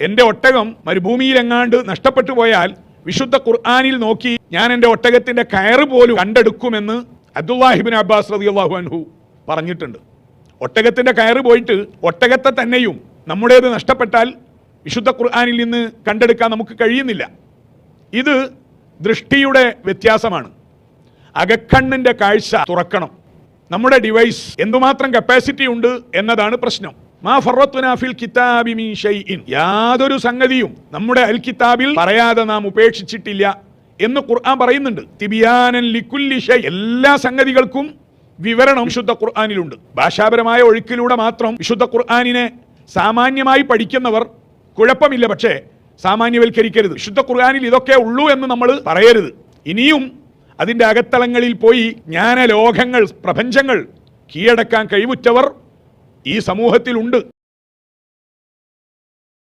എന്റെ ഒട്ടകം മരുഭൂമിയിലെങ്ങാണ്ട് നഷ്ടപ്പെട്ടു പോയാൽ വിശുദ്ധ ഖുർആാനിൽ നോക്കി ഞാൻ എന്റെ ഒട്ടകത്തിന്റെ കയറ് പോലും കണ്ടെടുക്കുമെന്ന് അബ്ദുല്ലാഹിബിൻ അബ്ബാസ് റളിയല്ലാഹു അൻഹു പറഞ്ഞിട്ടുണ്ട്. ഒട്ടകത്തിന്റെ കയറ് പോയിട്ട് ഒട്ടകത്തെ തന്നെയും നമ്മുടേത് നഷ്ടപ്പെട്ടാൽ വിശുദ്ധ ഖുർആാനിൽ നിന്ന് കണ്ടെടുക്കാൻ നമുക്ക് കഴിയുന്നില്ല. ഇത് ദൃഷ്ടിയുടെ വ്യത്യാസമാണ്. അകക്കണ്ണിന്റെ കാഴ്ച തുറക്കണം. നമ്മുടെ ഡിവൈസ് എന്തുമാത്രം കപ്പാസിറ്റി ഉണ്ട് എന്നതാണ് പ്രശ്നം. ഫിൽ കിതാബി ഷൈഇൻ. യാതൊരു സംഗതിയും നമ്മുടെ അൽ കിതാബിൽ പറയാതെ നാം ഉപേക്ഷിച്ചിട്ടില്ല എന്ന് ഖുർആൻ പറയുന്നുണ്ട്. തിബിയാനൻ ലിക്കുല്ലി ഷൈ. എല്ലാ സംഗതികൾക്കും വിവരണം വിശുദ്ധ ഖുർആാനിലുണ്ട്. ഭാഷാപരമായ ഒഴുക്കിലൂടെ മാത്രം വിശുദ്ധ ഖുർആാനിനെ സാമാന്യമായി പഠിക്കുന്നവർ കുഴപ്പമില്ല പക്ഷേ സാമാന്യവൽക്കരിക്കരുത്. വിശുദ്ധ ഖുർആാനിൽ ഇതൊക്കെ ഉള്ളൂ എന്ന് നമ്മൾ പറയരുത്. ഇനിയും അതിന്റെ അകത്തളങ്ങളിൽ പോയി ജ്ഞാനലോകങ്ങൾ പ്രപഞ്ചങ്ങൾ കീഴടക്കാൻ കഴിവുറ്റവർ ഈ സമൂഹത്തിലുണ്ട്.